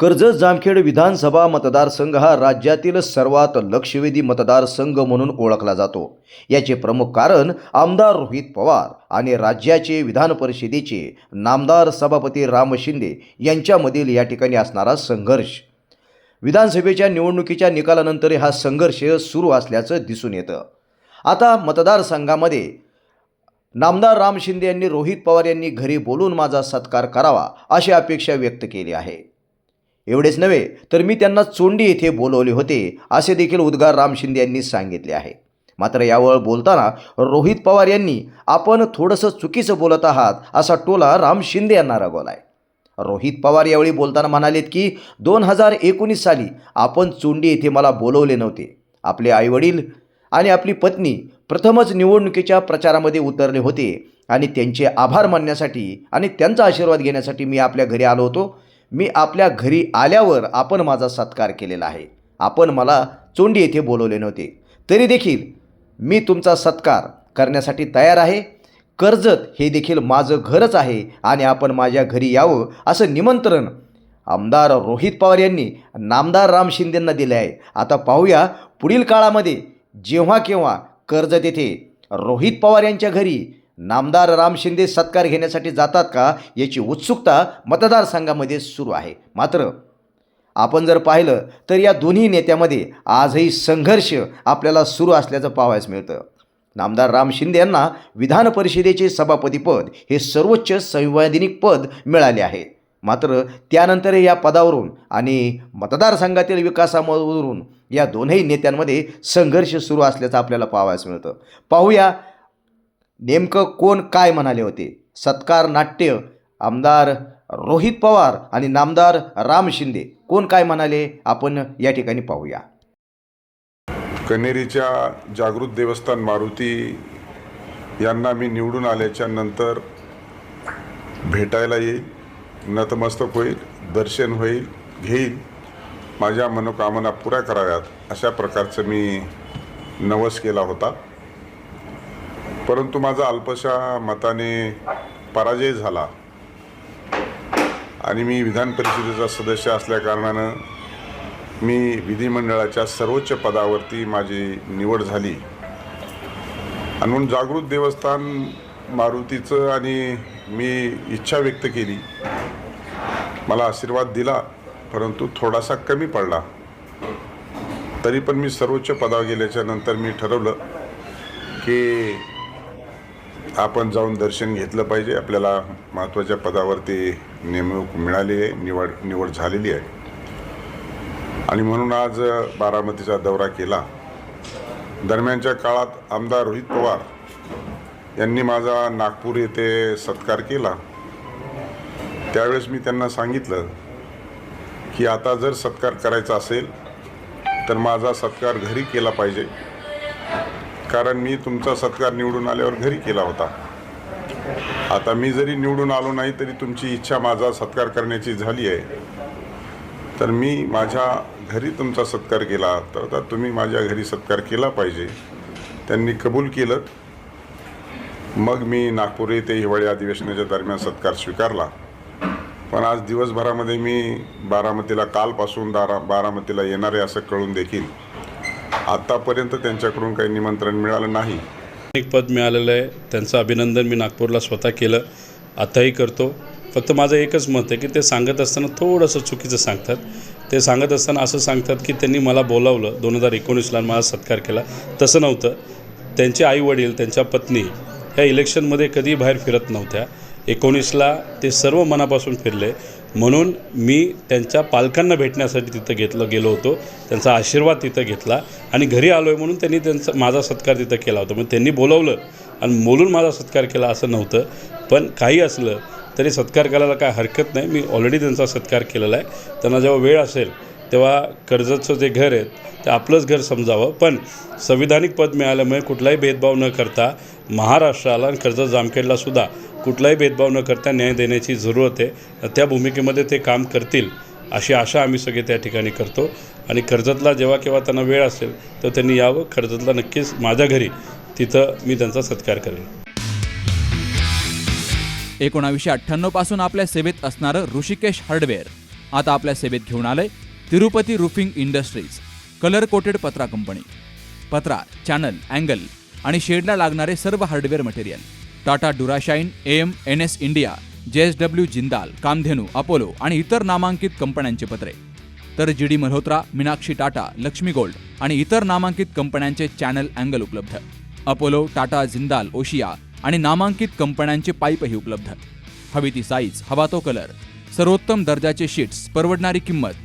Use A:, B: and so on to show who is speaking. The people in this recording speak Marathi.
A: Karjat Jamkhed विधानसभा मतदारसंघ हा राज्यातील सर्वात लक्षवेधी मतदारसंघ म्हणून ओळखला जातो. याचे प्रमुख कारण आमदार रोहित पवार आणि राज्याचे विधान परिषदेचे नामदार सभापती राम शिंदे यांच्यामधील या ठिकाणी असणारा संघर्ष. विधानसभेच्या निवडणुकीच्या निकालानंतर हा संघर्ष सुरू असल्याचं दिसून येतं. आता मतदारसंघामध्ये नामदार राम शिंदे यांनी रोहित पवार यांनी घरी बोलून माझा सत्कार करावा अशी अपेक्षा व्यक्त केली आहे. एवढेच नव्हे तर मी त्यांना चोंडी येथे बोलवले होते असे देखील उद्गार राम शिंदे यांनी सांगितले आहे. मात्र यावर बोलताना रोहित पवार यांनी आपण थोडंसं चुकीचं बोलत आहात असा टोला राम शिंदे यांना रागवलाय. रोहित पवार यावेळी बोलताना म्हणालेत की दोन हजार एकोणीस साली आपण चोंडी येथे मला बोलवले नव्हते. आपले आईवडील आणि आपली पत्नी प्रथमच निवडणुकीच्या प्रचारामध्ये उतरले होते आणि त्यांचे आभार मानण्यासाठी आणि त्यांचा आशीर्वाद घेण्यासाठी मी आपल्या घरी आलो होतो. मी आपल्या घरी आल्यावर आपण माझा सत्कार केलेला आहे. आपण मला चोंडी येथे बोलवले नव्हते. तरी देखील मी तुमचा सत्कार करण्यासाठी तयार आहे. कर्जत हे देखील माझं घरच आहे आणि आपण माझ्या घरी यावं असं निमंत्रण आमदार रोहित पवार यांनी नामदार राम शिंदेंना दिले आहे. आता पाहूया पुढील काळामध्ये जेव्हा केव्हा कर्जत येथे रोहित पवार यांच्या घरी नामदार राम शिंदे सत्कार घेण्यासाठी जातात का याची उत्सुकता मतदारसंघामध्ये सुरू आहे. मात्र आपण जर पाहिलं तर या दोन्ही नेत्यामध्ये आजही संघर्ष आपल्याला सुरू असल्याचं पाहावयास मिळतं. नामदार राम शिंदे यांना विधान परिषदेचे सभापतीपद हे सर्वोच्च संवैधानिक पद मिळाले आहे. मात्र त्यानंतर या पदावरून आणि मतदारसंघातील विकासामधून या दोनही नेत्यांमध्ये संघर्ष सुरू असल्याचं आपल्याला पाहावयास मिळतं. पाहूया नेमकं कोण काय म्हणाले होते? सत्कार नाट्य आमदार रोहित पवार आणि नामदार राम शिंदे कोण काय म्हणाले? आपण या ठिकाणी पाहूया.
B: कनेरीच्या जागृत देवस्थान मारुती यांना मी निवडून आल्याच्यानंतर भेटायला येईल नतमस्तक होईल दर्शन होईल घेईल माझ्या मनोकामना पुऱ्या कराव्यात अशा प्रकारचं मी नवस केला होता. परंतु माझा अल्पशा मताने पराजय झाला. आणि मी विधान परिषदेचा सदस्य असल्याकारणानं मी विधिमंडळाच्या सर्वोच्च पदावरती माझी निवड झाली. आणि म्हणून जागृत देवस्थान मारुतीचं आणि मी इच्छा व्यक्त केली. मला आशीर्वाद दिला परंतु थोडासा कमी पडला. तरी पण मी सर्वोच्च पदावर गेल्याच्यानंतर मी ठरवलं की आपण जाऊन दर्शन घेतलं पाहिजे. आपल्याला महत्त्वाच्या पदावरती नेमणूक मिळाली आहे निवड निवड झालेली आहे. आणि म्हणून आज बारामतीचा दौरा केला. दरम्यानच्या काळात आमदार रोहित पवार यांनी माझा नागपूर येथे सत्कार केला. त्यावेळेस मी त्यांना सांगितलं की आता जर सत्कार करायचा असेल तर माझा सत्कार घरी केला पाहिजे. कारण मी तुमचा सत्कार निवडून आल्यावर घरी केला होता. आता मी जरी निवडून आलो नाही तरी तुमची इच्छा माझा सत्कार करण्याची झाली आहे. तर मी माझ्या घरी तुमचा सत्कार केला तर आता तुम्ही माझ्या घरी सत्कार केला पाहिजे. त्यांनी कबूल केलं. मग मी नागपूर येथे हिवाळी अधिवेशनाच्या दरम्यान सत्कार स्वीकारला. पण आज दिवसभरामध्ये मी बारामतीला कालपासून दारा बारामतीला येणार आहे असं कळून देखील आत्तापर्यंत त्यांच्याकडून काही निमंत्रण मिळालं नाही.
C: एक पद मिळालेलं आहे. त्यांचं अभिनंदन मी नागपूरला स्वतः केलं. आताही करतो. फक्त माझं एकच मत आहे की ते सांगत असताना थोडंसं चुकीचं सांगतात. ते सांगत असताना असं सांगतात की त्यांनी मला बोलावलं. दोन हजार एकोणीसला माझा सत्कार केला. तसं नव्हतं. त्यांचे आईवडील त्यांच्या पत्नी ह्या इलेक्शनमध्ये कधीही बाहेर फिरत नव्हत्या. एकोणीसला ते सर्व मनापासून फिरले. म्हणून मी त्यांच्या पालकांना भेटण्यासाठी तिथं घेतलं गेलो होतो. त्यांचा आशीर्वाद तिथं घेतला आणि घरी आलो आहे म्हणून त्यांनी त्यांचा माझा सत्कार तिथं केला होता. मग त्यांनी बोलवलं आणि बोलून माझा सत्कार केला असं नव्हतं. पण काही असलं तरी सत्कार करायला काय हरकत नाही. मी ऑलरेडी त्यांचा सत्कार केलेला आहे. त्यांना जेव्हा वेळ असेल तेव्हा कर्जतचं जे घर आहे ते आपलंच घर समजावं. पण संविधानिक पद मिळाल्यामुळे कुठलाही भेदभाव न करता महाराष्ट्राला आणि कर्जत जामखेडलासुद्धा कुठलाही भेदभाव न करता न्याय देण्याची जरूरत आहे. त्या भूमिकेमध्ये ते काम करतील अशी आशा आम्ही सगळे त्या ठिकाणी करतो. आणि कर्जतला जेव्हा केव्हा त्यांना वेळ असेल तर त्यांनी यावं. कर्जतला नक्कीच माझ्या घरी तिथं मी त्यांचा सत्कार करेन.
D: एकोणावीसशे अठ्ठ्याण्णवपासून आपल्या सेवेत असणारं ऋषिकेश हार्डवेअर. आता आपल्या सेवेत घेऊन आलंय Tirupati roofing industries colour coated पत्रा कंपनी पत्रा चॅनल अँगल आणि शेडला लागणारे सर्व hardware material Tata Durashine M N S India J S W Jindal Kamdhenu Apollo आणि इतर नामांकित कंपन्यांचे पत्रे. तर G D Malhotra Meenakshi Tata Laxmi gold आणि इतर नामांकित कंपन्यांचे चॅनल अँगल उपलब्ध. अपोलो टाटा जिंदाल ओशिया आणि नामांकित कंपन्यांचे पाईपही उपलब्ध. हवी ती साईज हवा तो कलर सर्वोत्तम दर्जाचे शीट्स परवडणारी किंमत